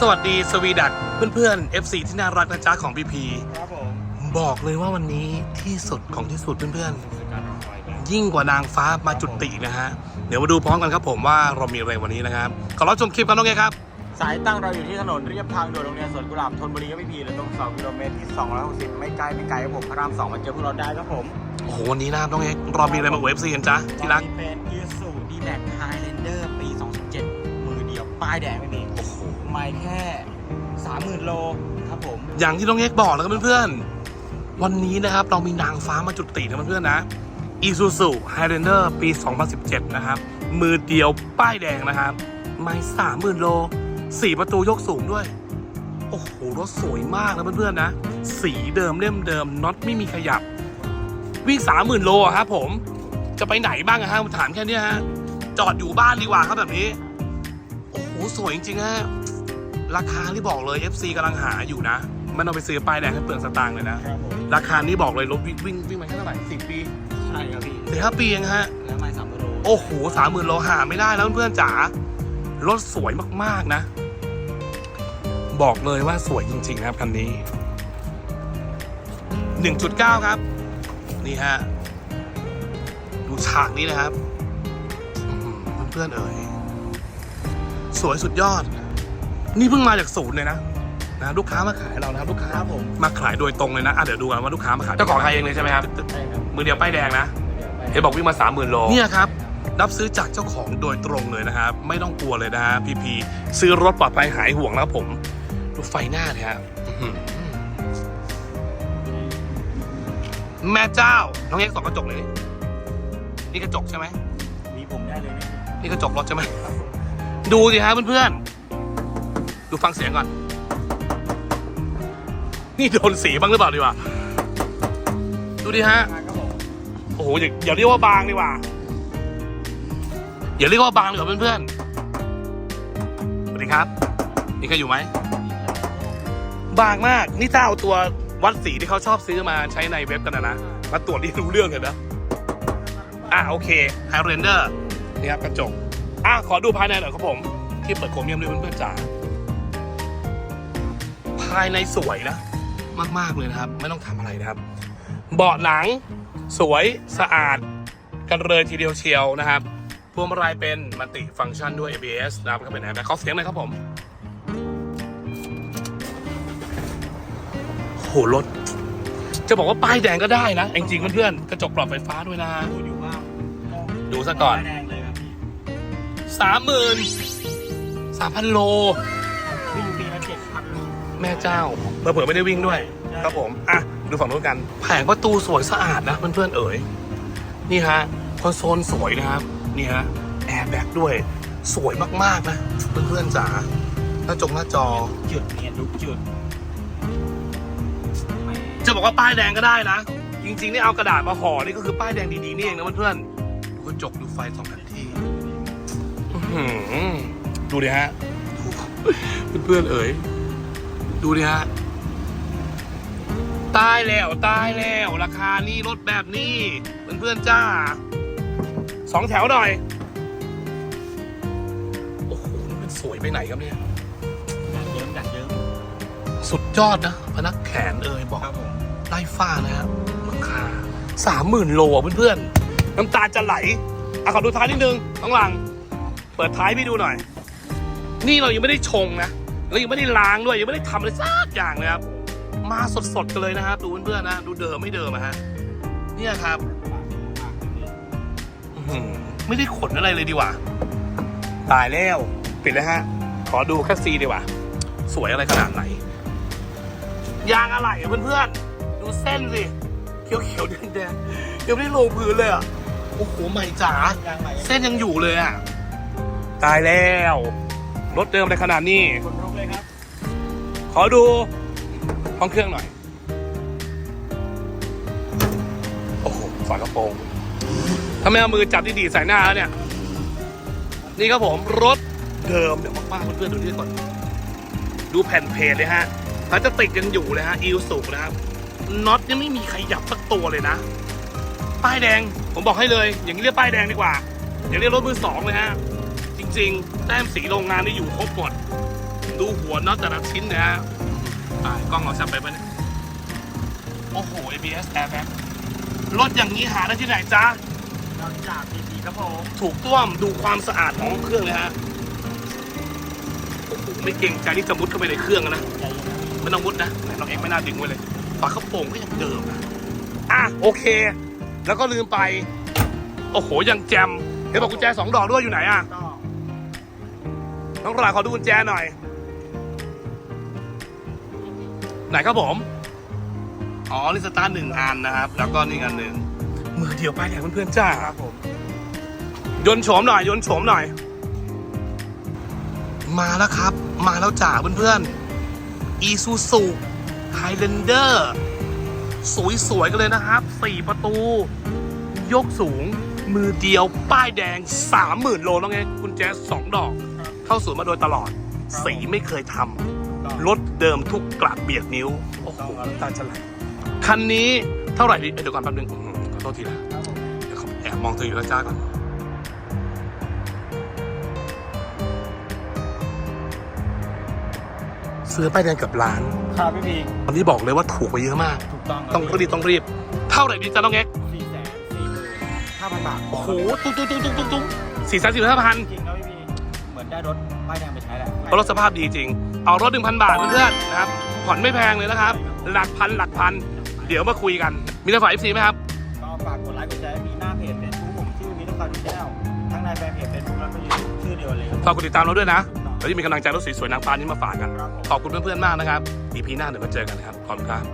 สวัสดีสวีดักเพื่อนๆ FC ที่น่ารักนะจ๊ะของพีพีครับผมบอกเลยว่าวันนี้ที่สุดของที่สุดเพื่อนคือการรอคอยกันๆ ยิ่งกว่านางฟ้ามาจุตินะฮะ เดี๋ยวมาดูพร้อมกันครับผมว่าเรามีอะไรวันนี้นะครับขอรับชมคลิปกันน้องเอครับ สายตั้งเราอยู่ที่ถนนเรียบทางด่วนโรงเรียนสวนกุหลาบธนบุรีครับพี่พีหรือตรง2กิโลเมตรที่ 260 ไม่ไกลไม่ไกลครับผมพระราม2มาเจอพวกเราได้ครับผมโอ้โหวันนี้นะครับน้องเอกเรามีอะไรมาเวฟซีกันจ๊ะที่รักมีเป็นอีซูดีแม็กไฮแลนเดอร์ ปี2017มือเดียวป้ายแดงไม่มีโอ้โหไม่แค่30,000โลครับผม อย่างที่น้องเอกบอกแล้วครับเพื่อนๆ วันนี้นะครับเรามีนางฟ้ามาจุตินะเพื่อนๆนะ Isuzu Highlander ปี 2017 นะครับ มือเดียวป้ายแดงนะครับ ไม่สามหมื่นโลสี่ประตูยกสูงด้วย โอ้โห รถสวยมากนะเพื่อนๆนะ สีเดิมเล่มเดิมน็อตไม่มีขยับ วิ่งสามหมื่นโลอะครับผม จะไปไหนบ้างอะฮะผมถามแค่เนี้ยฮะ จอดอยู่บ้านดีกว่าครับแบบนี้โอ้โห สวยจริงๆฮะราคาที่บอกเลย FC กำลังหาอยู่นะ มันเอาไปซื้อป้ายแดงให้เปลืองสตางค์เลยนะ ครับผมราคานี้บอกเลยรถวิ่งวิ่งวิ่งมาแค่เท่าไหร่สิบปีใช่ครับพี่สี่ห้าปีเองฮะ แล้วไม่30,000โลโอ้โหสามหมื่นโลหาไม่ได้แล้วเพื่อนๆจ๋ารถสวยมากๆนะ บอกเลยว่าสวยจริงๆนะครับคันนี้ 1.9 ครับ นี่ฮะ ดูฉากนี้นะครับอื้อหือเพื่อนๆเอ่ย สวยสุดยอด นี่เพิ่งมาจากศูนย์เลยนะนะลูกค้ามาขายเรานะครับลูกค้าครับผมมาขายโดยตรงเลยนะอะเดี๋ยวดูกันว่าลูกค้ามาขายเจ้าของขายเองเลยใช่ไหมครับใช่ครับมือเดียวป้ายแดงนะเห็นบอกวิ่งมา3 0,000โลเนี่ยครับรับซื้อจากเจ้าของโดยตรงเลยนะครับ ไม่ต้องกลัวเลยนะฮะพีพีซื้อรถปลอดภัยหายห่วงแล้วครับผม ดูไฟหน้าเนี่ยฮะอื้อหือแม่เจ้าน้องเอ็กซ์สองกระจกเลยนี่นี่กระจกใช่ไหมมีผมได้เลยนะนี่กระจกรถใช่ไหม ดูสิฮะเพื่อนๆ ดูฟังเสียงก่อน นี่โดนสีบ้างหรือเปล่าดีกว่า ดูดิฮะ โอ้โหอย่าอย่าเรียกว่าบางดีกว่า อย่าเรียกว่าบางเลยเพื่อนๆ สวัสดีครับ นี่ใครอยู่ไหม บางมาก นี่ถ้าเอาตัววัดสีที่เขาชอบซื้อมาใช้ในเว็บกันนะนะมาตรวจที่รู้เรื่องเลยนะ อะโอเคไฮเรนเดอร์นี่ครับกระจก อะขอดูภายในหน่อยครับผม ที่เปิดโครเมียมด้วยเพื่อนๆจ๋าภายในสวยนะ มากๆเลยนะครับ ไม่ต้องทำอะไรนะครับ เบาะหนัง สวยสะอาด กันเลยทีเดียวเชียวนะครับพวงมาลัยเป็นมัลติฟังก์ชันด้วย ABS นะครับแล้วก็เป็นแอร์แบ็คขอเสียงหน่อยครับผมโหรถ จะบอกว่าป้ายแดงก็ได้นะ จริงๆเพื่อนๆกระจกปรับไฟฟ้าด้วยนะพูดอยู่ว่าดูซะก่อน ป้ายแดงเลยครับพี่ สามหมื่นสามพันโล วิ่งปีละเจ็ดพันโลแม่เจ้าเผื่อๆไม่ได้วิ่งด้วย ครับผม อะ ดูฝั่งนู้นกัน แผงประตูสวยสะอาดนะเพื่อนๆเอ๋ย นี่ฮะคอนโซลสวยนะครับ นี่ฮะแอร์แบ็กด้วย สวยมากๆนะเพื่อนๆจ๋าหน้าจงหน้าจอ จุดเนี่ยทุกจุด จะบอกว่าป้ายแดงก็ได้นะ จริงๆนี่เอากระดาษมาห่อนี่ก็คือป้ายแดงดีๆนี่เองนะเพื่อนๆดูกระจกดูไฟสองแผ่นที่อื้อหือ ดูดิฮะดูเพื่อนๆเอ๋ย ดูดิฮะ ตายแล้วตายแล้ว ราคานี่รถแบบนี้ เพื่อนๆจ้า สองแถวหน่อย โอ้โหนี่มันสวยไปไหนครับเนี่ยดักเยิ้มดักเยิ้มสุดยอดนะ พนักแขนเอ่ยบอกครับผมไล่ฟ้านะครับราคาสามหมื่นโลอะเพื่อนๆน้ำตาจะไหลอะขอดูท้ายนิดนึงข้างหลัง เปิดท้ายพี่ดูหน่อย นี่เรายังไม่ได้ชงนะเรายังไม่ได้ล้างด้วยยังไม่ได้ทำอะไรสักอย่างเลยครับ มาสดๆกันเลยนะครับดูเพื่อนๆนะดูเดิมไม่เดิมอะฮะเนี่ยครับไม่ได้ขนอะไรเลยดีกว่า ตายแล้ว ปิดเลยฮะ ขอดูแค่ซีดีกว่า สวยอะไรขนาดไหน ยางอะไรเพื่อนๆ ดูเส้นสิ เขียวๆแดงๆยังไม่ได้ลงพื้นเลยอะ โอ้โหใหม่จ๋า เส้นยังอยู่เลยอะ ตายแล้ว รถเดิมในขนาดนี้ คนรุกเลยครับ ขอดูห้องเครื่องหน่อย โอ้โหฝากระโปรงถ้าไม่เอามือจับที่ดีใส่หน้าแล้วเนี่ย นี่ครับผมรถเดิมเดี๋ยวมากๆเพื่อนๆดูนี่ก่อน ดูแผ่นเพจเลยฮะพลาสติกยังอยู่เลยฮะอิวสุนะครับน็อตยังไม่มีขยับสักตัวเลยนะ ป้ายแดงผมบอกให้เลย อย่างนี้เรียกป้ายแดงดีกว่า อย่าเรียกรถมือสองเลยฮะจ ริงๆ แต้มสีโรงงานนี่อยู่ครบหมด ดูหัวน็อตแต่ละชิ้นนะฮะอ่ากล้องเราจับไปปะเนี่ยโอ้โห ABS airbag รถอย่างนี้หาได้ที่ไหนจ๊ะนอกจากพีพีครับผมถูกต้วมดูความสะอาดของเครื่องเลยฮะโอ้โหไม่เก่งใจที่จะมุดเข้าไปในเครื่องนะใจเย็นนะพี่ไม่ต้องมุดนะไหนน้องเอ็กไม่น่าดึงไว้เลยฝากระโปรงก็ยังเดิมนะอะโอเค แล้วก็ลืมไป โอ้โหยังแจมเห็นบอกกุญแจสองดอกด้วยอยู่ไหนอะก็ น้องปลาขอดูกุญแจหน่อย ไหนครับผม อ๋อ นี่สตาร์ทหนึ่งอันนะครับ แล้วก็นี่อันหนึ่งมือเดียวไปแดงเพื่อนๆจ้าครับผมยนโฉมหน่อยยนโฉมหน่อย มาแล้วครับ มาแล้วจ้าเพื่อนๆอีซูซูไฮเลนเดอร์สวยๆกันเลยนะครับ 4 ประตู ยกสูง มือเดียวป้ายแดง 30,000 โลแล้วไงคุณแจ๊สสองดอก เข้าสวนมาโดยตลอด สีไม่เคยทำรถเดิมทุกกระเบียดนิ้ว โอ้โหน้ำตาจะไหลคันนี้เท่าไหร่ดิเอ้ยเดี๋ยวก่อนแป๊บนึงอื้อหือขอโทษทีนะครับผมเดี๋ยวเขาแอบมองเธออยู่แล้วจ้าก่อนเสื้อป้ายแดงเกับล้านครับพี่พีตอนนี้บอกเลยว่าถูกไปเยอะมาก ถูกต้องต้องรีบต้องรีบ เท่าไหร่ดีจ้าน้องเอ็กซ์สี่แสนสี่หมื่นห้าพันบาท โอ้โห ตุ้งตุ้งตุ้งตุ้งตุ้งตุ้งสี่แสนสี่ห้าพันจริงครับพี่พีเหมือน ได้รถป้ายแดงไปใช้แหละรถสภาพดีจริง เอารถหนึ่งพันบาทเพื่อนๆนะครับ ผ่อนไม่แพงเลยนะครับ หลักพันหลักพัน เดี๋ยวมาคุยกัน มีอะไรฝากเอฟซีไหมครับ ก็ฝากกดไลค์กดแชร์มีหน้าเพจเฟซบุ๊กผมชื่อมีต้องการดูแนลทั้งในแฟนเพจเฟซบุ๊กแล้วก็ยูทูบชื่อเดียวเลยครับ ฝากกดติดตามเราด้วยนะเราจะมีกำลังใจรถสวยๆนางฟ้านี้มาฝากกันครับผมขอบคุณเพื่อนๆมากนะครับอีพีหน้าเดี๋ยวมาเจอกันนะครับ ขอบคุณครับ